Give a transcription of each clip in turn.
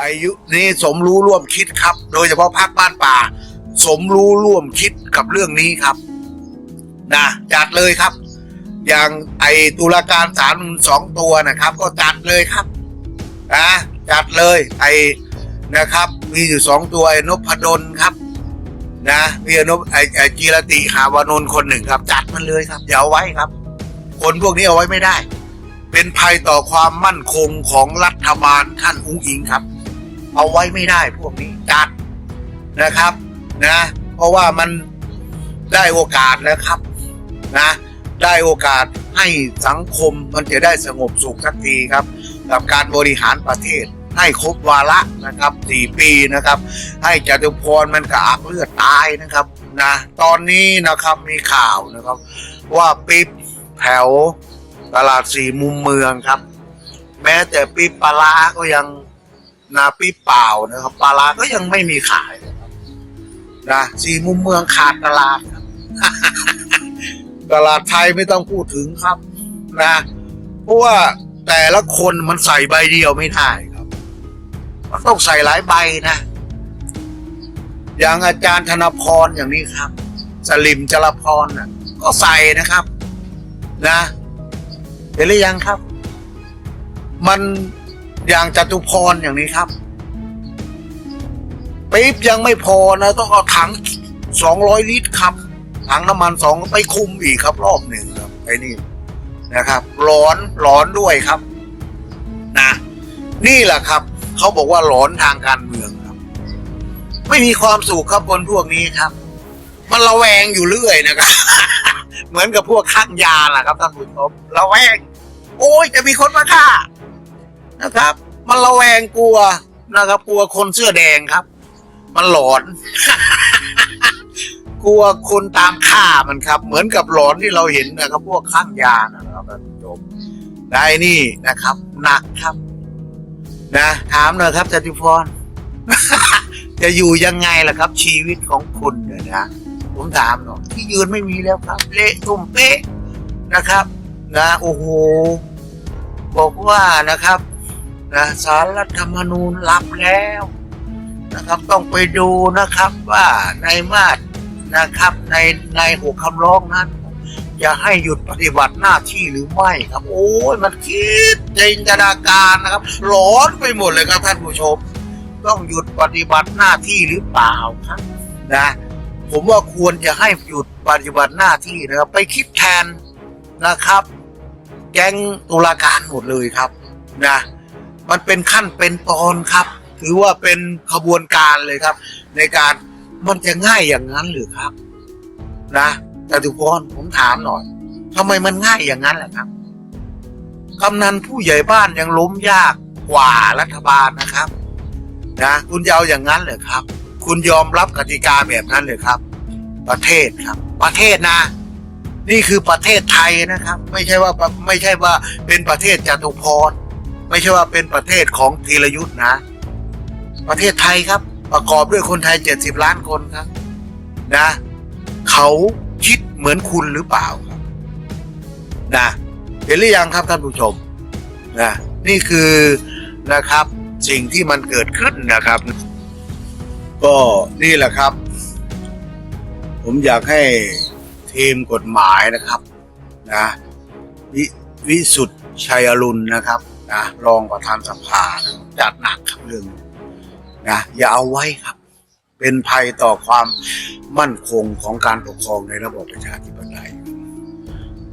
อายุนี้สมรู้ร่วมคิดครับ โดยเฉพาะพักบ้านป่า สมรู้ร่วมคิดกับเรื่องนี้ครับนะจัดเลยครับ อย่างไอตุลาการศาลสองตัวนะครับ ก็จัดเลยครับนะจัดเลยไอนะครับ มีอยู่สองตัวไอนพดลครับนะมีอนพไอไอจีรติหาวานนท์คนหนึ่งครับ จัดมันเลยครับอย่าเอาไว้ครับ คนพวกนี้เอาไว้ไม่ได้ เป็นภัยต่อความมั่นคงของรัฐบาลท่านอุ้งอิงครับ เอาไว้ไม่ได้พวกนี้จัดนะครับนะ เพราะว่ามันได้โอกาสแล้วครับนะ ได้โอกาสให้สังคมมันจะได้สงบสุขสักทีครับ กับการบริหารประเทศ ให้ครบวาระนะครับสี่ปีนะครับ ให้จตุพรมันกระอักเลือดตายนะครับนะตอนนี้นะครับมีข่าวนะครับ ว่าปิ๊บแถวตลาดสี่มุมเมืองครับ แม้แต่ปิ๊บปลาร้าก็ยัง นาปิ๊บเปล่านะครับปลาร้าก็ยังไม่มีขายนะสี่มุมเมืองขาดตลาดครับตลาดไทยไม่ต้องพูดถึงครับ นะเพราะว่าแต่ละคนมันใส่ใบเดียวไม่ได้ครับมันต้องใส่หลายใบนะอย่างอาจารย์ธนพรอย่างนี้ครับ สลิมจรพรน่ะก็ใส่นะครับ นะเห็นหรือยังครับ มัน อย่างจตุพรอย่างนี้ครับปี๊บยังไม่พอนะ ต้องเอาถังสองร้อยลิตรครับถังน้ำมันสองไปคุมอีกครับ รอบหนึ่งครับไอ้นี่นะครับร้อนร้อนด้วยครับนะนี่แหละครับ เขาบอกว่าร้อนทางการเมืองครับ ไม่มีความสุขครับคนพวกนี้ครับ มันระแวงอยู่เรื่อยนะครับ เหมือนกับพวกข้างยาแหละครับท่านผู้ชมระแวง โอ้ยจะมีคนมาฆ่า นะครับ มันระแวงกลัวนะครับ กลัวคนเสื้อแดงครับ มันหลอน กลัวคนตามฆ่ามันครับ เหมือนกับหลอนที่เราเห็นนะครับ พวกข้างยานะครับท่านผู้ชมได้นี่นะครับ หนักครับ นะถามหน่อยครับจตุพรจะอยู่ยังไงล่ะครับ ชีวิตของคุณเนี่ยนะผมถามหน่อยที่ยืนไม่มีแล้วครับ เละตุ่มเป๊ะนะครับ นะโอ้โหบอกว่านะครับ นะสารรัฐธรรมนูญรับแล้วนะครับต้องไปดูนะครับว่าในมาตรนะครับในในหัวคำร้องนั้น จะให้หยุดปฏิบัติหน้าที่หรือไม่ครับ โอ้ยมันคิดจินตนาการนะครับร้อนไปหมดเลยครับท่านผู้ชม ต้องหยุดปฏิบัติหน้าที่หรือเปล่าครับนะผมว่าควรจะให้หยุดปฏิบัติหน้าที่นะครับ ไปคิดแทนนะครับ แก๊งตุลาการหมดเลยครับนะ มันเป็นขั้นเป็นตอนครับ ถือว่าเป็นขบวนการเลยครับ ในการมันจะง่ายอย่างนั้นหรือครับ นะแต่ทุกคนผมถามหน่อยทำไมมันง่ายอย่างนั้นล่ะครับกำนันผู้ใหญ่บ้านยังล้มยากกว่ารัฐบาลนะครับ นะคุณจะเอาอย่างนั้นเหรอครับ คุณยอมรับกติกาแบบนั้นเลยครับ ประเทศครับ ประเทศนะ นี่คือประเทศไทยนะครับ ไม่ใช่ว่าไม่ใช่ว่าเป็นประเทศจตุพร ไม่ใช่ว่าเป็นประเทศของธีรยุทธ์นะ ประเทศไทยครับ ประกอบด้วยคนไทยเจ็ดสิบล้านคนครับ นะ เขาคิดเหมือนคุณหรือเปล่าครับนะเห็นหรือยังครับท่านผู้ชมนะนี่คือนะครับสิ่งที่มันเกิดขึ้นนะครับ ก็นี่แหละครับ ผมอยากให้ทีมกฎหมายนะครับนะวิวิสุทธ์ชัยอรุณนะครับ นะรองประธานสภาจัดหนักครับเรื่องนะอย่าเอาไว้ครับ เป็นภัยต่อความมั่นคงของการปกครองในระบอบประชาธิปไตย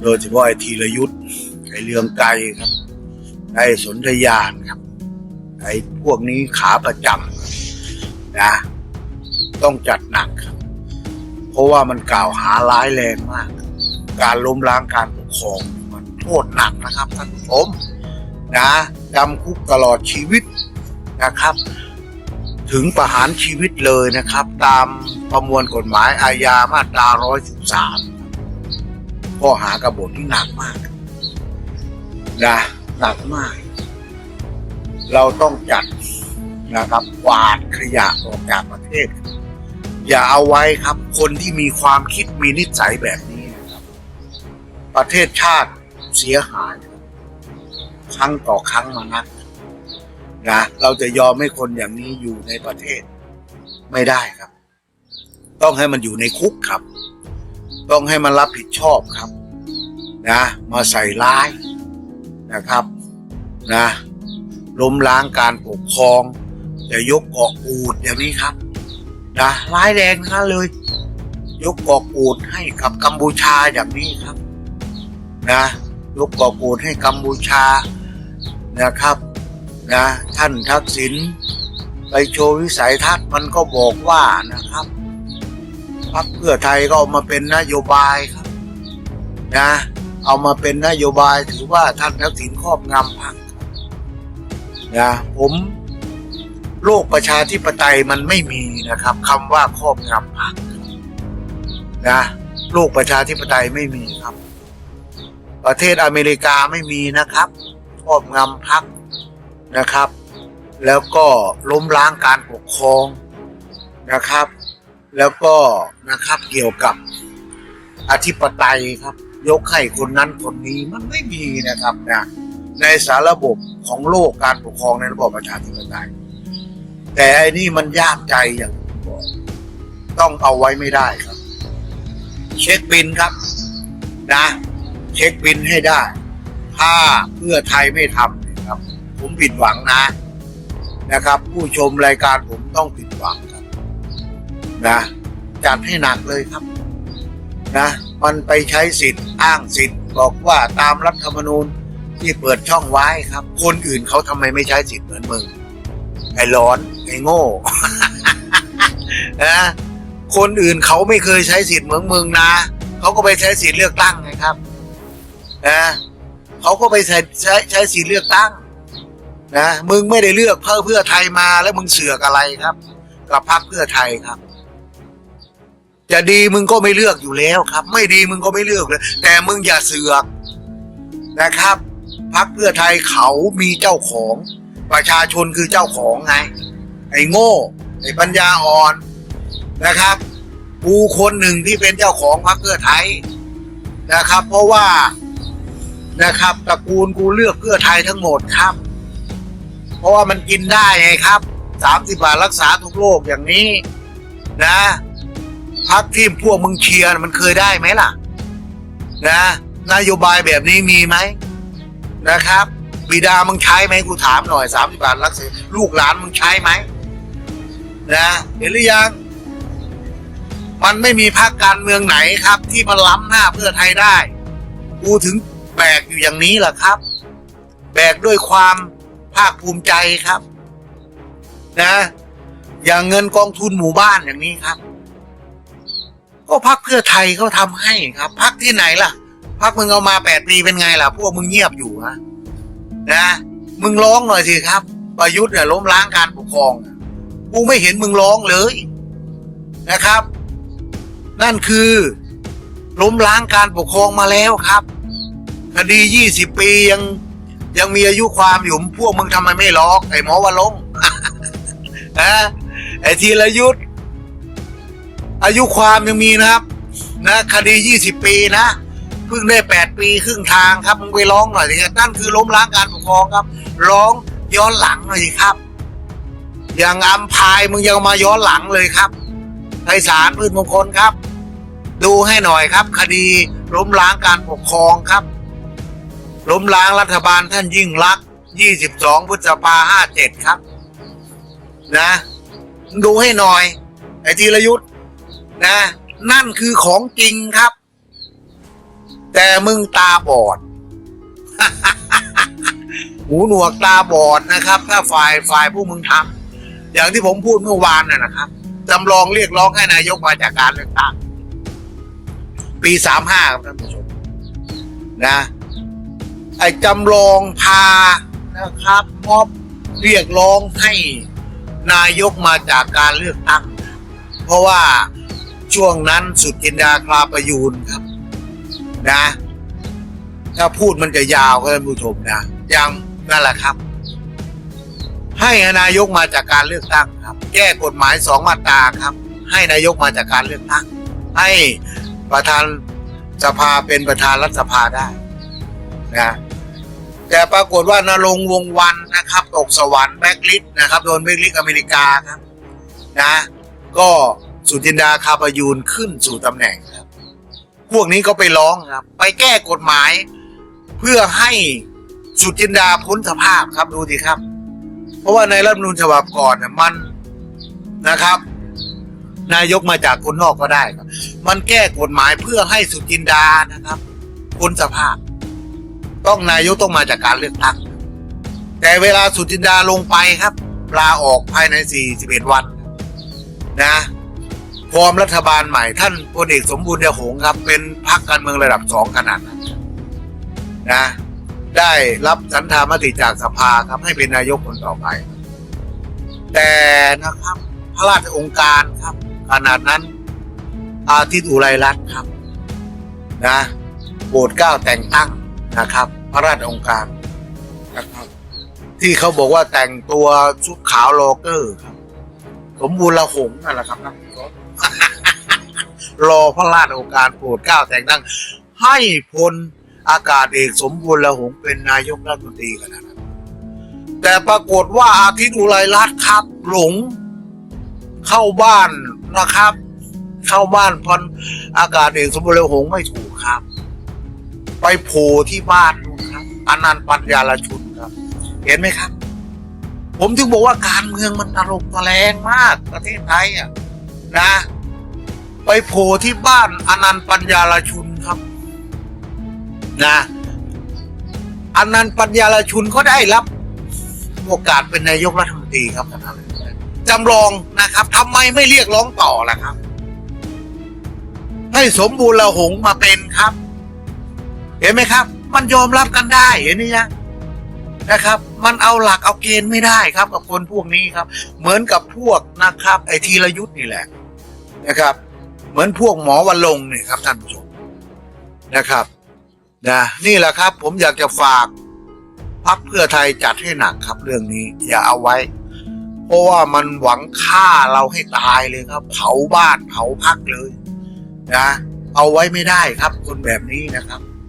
โดยเฉพาะไอ้ธีรยุทธ์ไอ้เรืองไกรครับไอ้สนธยานครับ ไอ้พวกนี้ขาประจำนะ ต้องจัดหนักครับ เพราะว่ามันกล่าวหาร้ายแรงมาก การล้มล้างการปกครองมันโทษหนักนะครับท่านผู้ชม นะจำคุกตลอดชีวิตนะครับ ถึงประหารชีวิตเลยนะครับ ตามประมวลกฎหมายอาญามาตรา 113ข้อหากระบฏที่หนักมากนะหนักมาก เราต้องจัดนะครับกวาดขยะออกจากประเทศ อย่าเอาไว้ครับ คนที่มีความคิดมีนิสัยแบบนี้นะครับ ประเทศชาติเสียหาย ครั้งต่อครั้งมานักนะเราจะยอมให้คนอย่างนี้อยู่ในประเทศ ไม่ได้ครับ ต้องให้มันอยู่ในคุกครับ ต้องให้มันรับผิดชอบครับ นะ มาใส่ร้ายนะครับ นะล้มล้างการปกครองจะยกเกาะอูดอย่างนี้ครับนะร้ายแรงนะเลย ยกเกาะอูดให้กับกัมพูชาอย่างนี้ครับ นะ ยกเกาะอูดให้กัมพูชา นะครับนะท่านทักษิณไปโชว์วิสัยทัศน์มันก็บอกว่านะครับพรรคเพื่อไทยก็เอามาเป็นนโยบายครับนะเอามาเป็นนโยบายถือว่าท่านทักษิณครอบงำพรรคนะผมโลกประชาธิปไตยมันไม่มีนะครับคำว่าครอบงำพรรคนะโลกประชาธิปไตยไม่มีครับ ประเทศอเมริกาไม่มีนะครับ รอบงำพรรคนะครับ แล้วก็ล้มล้างการปกครองนะครับ แล้วก็นะครับเกี่ยวกับอธิปไตยครับ ยกให้คนนั้นคนนี้มันไม่มีนะครับนะในสารระบบของโลกการปกครองในระบอบประชาธิปไตย แต่อ้นี่มันยากใจอย่างที่ผมบอกต้องเอาไว้ไม่ได้ครับ เช็คบินครับ นะ เช็คบินให้ได้ ถ้าเพื่อไทยไม่ทำเนี่ยครับ ผมผิดหวังนะนะครับ ผู้ชมรายการผมต้องผิดหวังครับนะจัดให้หนักเลยครับนะมันไปใช้สิทธิ์อ้างสิทธิ์ บอกว่าตามรัฐธรรมนูญที่เปิดช่องไว้ครับ คนอื่นเขาทำไมไม่ใช้สิทธิ์เหมือนมึงไอ้ร้อนไอ้โง่นะคนอื่นเขาไม่เคยใช้สิทธิ์เหมือนมึงนะเขาก็ไปใช้สิทธิ์เลือกตั้งไงครับนะ เขาก็ไปใช้ใช้ใช้สิทธิ์เลือกตั้งนะมึงไม่ได้เลือกเพื่อเพื่อไทยมาแล้วมึงเสือกอะไรครับ กับพรรคเพื่อไทยครับ จะดีมึงก็ไม่เลือกอยู่แล้วครับ ไม่ดีมึงก็ไม่เลือกเลยแต่มึงอย่าเสือกนะครับพรรคเพื่อไทยเขามีเจ้าของ ประชาชนคือเจ้าของไง ไอ้โง่ไอ้ปัญญาอ่อนนะครับกูคนหนึ่งที่เป็นเจ้าของพรรคเพื่อไทยนะครับ เพราะว่า นะครับตระกูลกูเลือกเพื่อไทยทั้งหมดครับ เพราะว่ามันกินได้ไงครับสามสิบบาทรักษาทุกโรคอย่างนี้ นะพักที่พวกมึงเชียร์มันเคยได้ไหมล่ะ นะนโยบายแบบนี้มีไหมนะครับ บิดามึงใช้ไหมกูถามหน่อยสามสิบบาทรักษาลูกหลานมึงใช้ไหมนะเห็นหรือยังมันไม่มีพรรคการเมืองไหนครับ ที่มันล้ำหน้าเพื่อไทยได้ กูถึง แบกอยู่อย่างนี้แหละครับ แบกด้วยความภาคภูมิใจครับ นะ อย่างเงินกองทุนหมู่บ้านอย่างนี้ครับ ก็พักเพื่อไทยเขาทำให้ครับพักที่ไหนล่ะพักมึงเอามาแปดปีเป็นไงล่ะ พวกมึงเงียบอยู่ฮะนะมึงร้องหน่อยสิครับ ประยุทธ์เนี่ยล้มล้างการปกครองกูไม่เห็นมึงร้องเลยนะครับ นั่นคือล้มล้างการปกครองมาแล้วครับ คดียี่สิบปียัง ยังมีอายุความอยู่พวกมึงทำไมไม่ร้องไอ้หมอวะลงนะไอ้ธีรยุทธอายุความยังมีนะครับ นะคดียี่สิบปีนะเพิ่งได้แปดปีครึ่งทางครับมึงไปร้องหน่อยสิครับนั่นคือล้มล้างการปกครองครับ ร้องย้อนหลังหน่อยครับ อย่างอัมพายมึงยังมาย้อนหลังเลยครับไพศาลพืชมงคลครับ ดูให้หน่อยครับ คดีล้มล้างการปกครองครับ ล้มล้างรัฐบาลท่านยิ่งรัก22พฤษภา57ครับ นะ ดูให้หน่อย ไอ้ธีรยุทธ์นะ นั่นคือของจริงครับ แต่มึงตาบอด หูหนวกตาบอดนะครับ ถ้าฝ่ายฝ่ายผู้มึงทำอย่างที่ผมพูดเมื่อวานน่ะนะครับจำลองเรียกร้องให้นายกมาจากการเลือกตั้งปีสามห้าครับท่านผู้ชมนะ จำลองพานะครับมอบเรียกร้องให้นายกมาจากการเลือกตั้ง เพราะว่าช่วงนั้นสุดจินดาคลาประยูนครับนะ ถ้าพูดมันจะยาวครับท่านผู้ชมนะยังนั่นแหละครับ ให้นายกมาจากการเลือกตั้งครับ แก้กฎหมายสองมาตราครับ ให้นายกมาจากการเลือกตั้ง ให้ประธานสภาเป็นประธานรัฐสภาได้นะ แต่ปรากฏว่านรงวงวันนะครับ ตกสวรรค์แบ็กลิสต์นะครับโดนแบ็กลิสอเมริกาครับนะก็สุจินดาคาประยูนขึ้นสู่ตำแหน่งครับ พวกนี้ก็ไปร้องครับ ไปแก้กฎหมาย เพื่อให้สุจินดาพ้นสภาพครับดูสิครับ เพราะว่าในรัฐธรรมนูญฉบับก่อนเนี่ยมันนะครับ นายกมาจากคนนอกก็ได้ครับ มันแก้กฎหมายเพื่อให้สุจินดานะครับพ้นสภาพ ต้องนายกต้องมาจากการเลือกตั้งแต่เวลาสุจินดาลงไปครับลาออกภายใน 41 วันนะฟอร์มรัฐบาลใหม่ท่านพลเอกสมบูรณ์เดชหงครับ เป็นพรรคการเมืองระดับสองขนาดนั้นนะได้รับสันธามติจากสภาครับให้เป็นนายกคนต่อไป แต่นะครับพระราชองค์การครับ ขนาดนั้นอาทิตย์อุไรรัตน์ครับนะโปรดเก้าแต่งตั้ง นะครับ พระราชองค์การนะครับ ที่เขาบอกว่าแต่งตัวชุดขาวโลเกอร์ครับ สมบูรณ์ละหงนั่นแหละครับนะรอพระราชองค์การโปรดเกล้าแต่งตั้ง ให้พลอากาศเอกสมบูรณ์ละหงเป็นนายกรัฐมนตรีขนาดนั้นแต่ปรากฏว่าอาทิตย์อุไรรัตน์ครับ หลง เข้าบ้านนะครับ เข้าบ้านพลอากาศเอกสมบูรณ์ละหงไม่ถูก ไปโผล่ที่บ้านนู่นครับอนันต์ปัญญาลชุนครับ เห็นไหมครับ ผมถึงบอกว่าการเมืองมันตลบตะแรงมากประเทศไทยอะนะ ไปโผล่ที่บ้านอนันต์ปัญญาลชุนครับ นะอนันต์ปัญญาลชุนก็ได้รับโอกาสเป็นนายกรัฐมนตรีครับจำลองนะครับทำไมไม่เรียกร้องต่อล่ะครับ ให้สมบูรณ์ละหงมาเป็นครับ เห็นไหมครับ มันยอมรับกันได้เห็นไหมยังนะครับ มันเอาหลักเอาเกณฑ์ไม่ได้ครับ กับคนพวกนี้ครับ เหมือนกับพวกนะครับ ไอ้ทีรยุทธ์นี่แหละนะครับ เหมือนพวกหมอวันลงนี่ครับท่านผู้ชมนะครับนะนี่แหละครับ ผมอยากจะฝากพักเพื่อไทยจัดให้หนักครับเรื่องนี้ อย่าเอาไว้ เพราะว่ามันหวังฆ่าเราให้ตายเลยครับ เผาบ้านเผาพักเลย นะ เอาไว้ไม่ได้ครับ คนแบบนี้นะครับ